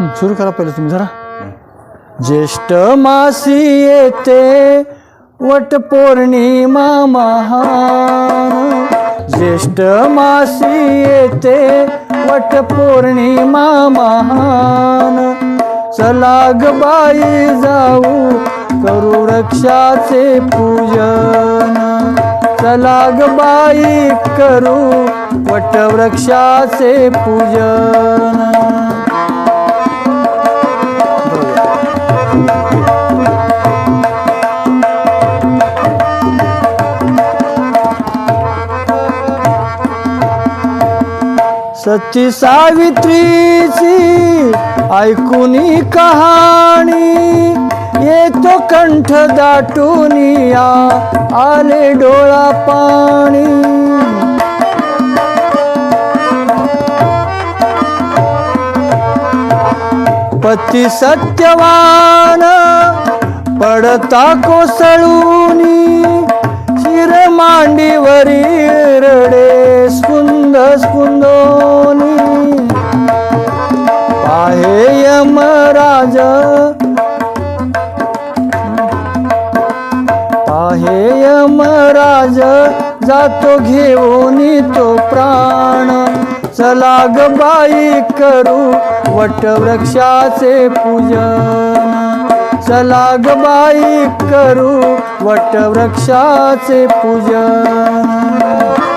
सुरू करा पहिलं तुम्ही जरा. ज्येष्ठ मासी येते वट पौर्णिमा महान. ज्येष्ठ मासी येते वट पौर्णिमा महान. चला ग बाई जाऊ करू रक्षाचे पूजन. चला ग बाई करू वटवृक्षाचे पूजन. सच्ची सावित्रीची ऐकूनी कहाणी. येतो कंठ दाटून आले डोळा पाणी. पती सत्यवान पडता कोसळूनी शिर मांडीवरी रडे. आहे यमराज जातो घेऊन तो प्राण. चला ग बाई करू वटवृक्षाचे पूजन. चला ग बाई करू वटवृक्षाचे पूजन.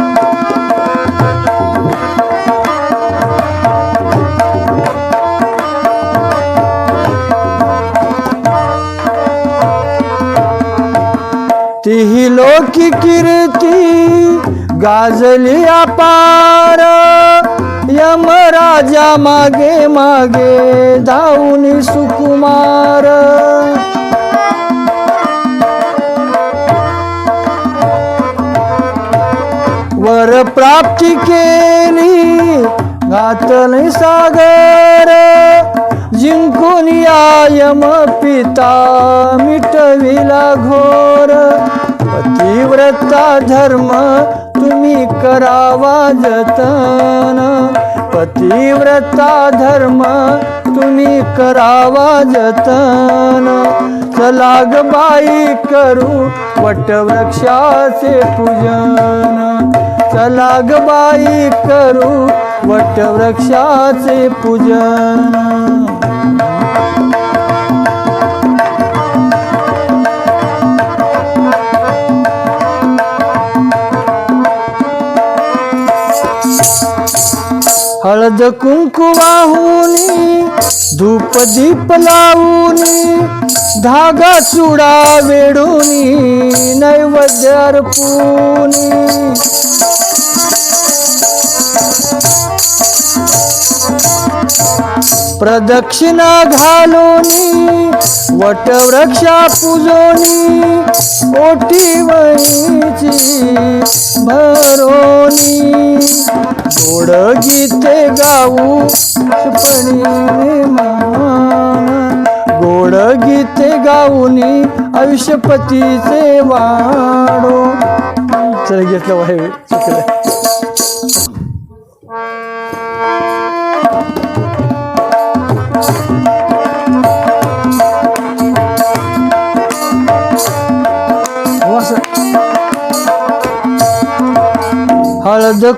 लोकी कीर्ती गाजली अपार. यमराजा मागे मागे धावून सुकुमार. वर प्राप्ती केली घातले सागर. जिंकून या यम पिता मिटविला घोर. पतिव्रता धर्म तुम्ही करावा जतन. पतिव्रता धर्म तुम्ही करावा जतन. चला बाई करू वटवृक्षाचे पूजन. चला बाई करू वटवृक्षाचे पूजन. हळद कुंकुवाहुनी धूप दीप लावूनी धागा चुडा वेडूनी नैवेद्य अर्पूनी. प्रदक्षिणा घालोनी वटवृक्षा पूजोनी ओटी वहीची भरोनी. गीते गाऊ सुपणीने मान. गोड गीते गाऊनी आयुष्यपतीचे वाडो चल घेतलं वाय चुकलं.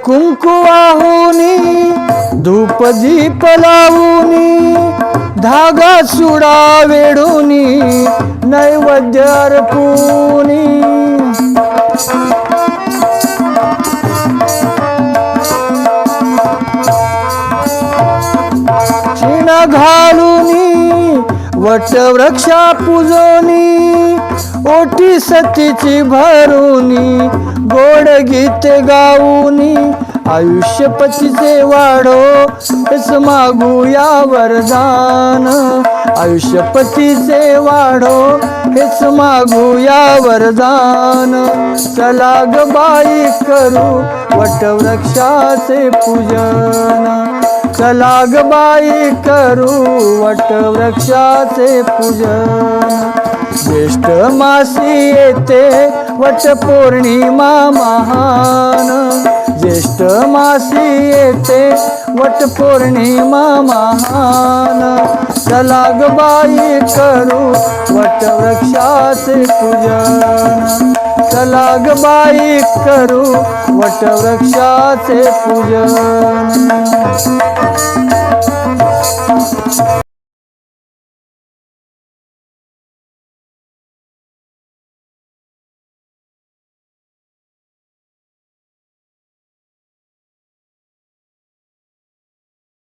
कुंकू वाहुनी धूप दीप लावूनी धागा सुडा वेडूनी नैवेद्य अर्पूनी. क्षीण घालूनी वटवृक्षा पूजोनी ओटी सतीची भरूनी गोड गीत गाऊनी आयुष्यपतीचे वाढो हेच मागूया वरदान. आयुष्यपतीचे वाढो हेच मागूया वरदान. चला ग बाई करू वटवृक्षाचे पूजन. चला ग बाई करू वटवृक्षाचे पूजन. ज्येष्ठ मासी येते वट पौर्णिमा महान. ज्येष्ठ मासी येते वट पौर्णिमा महान. चला बाई करू वटवृक्षाचे पूजन. चला बाई करू वटवृक्षाचे पूजन.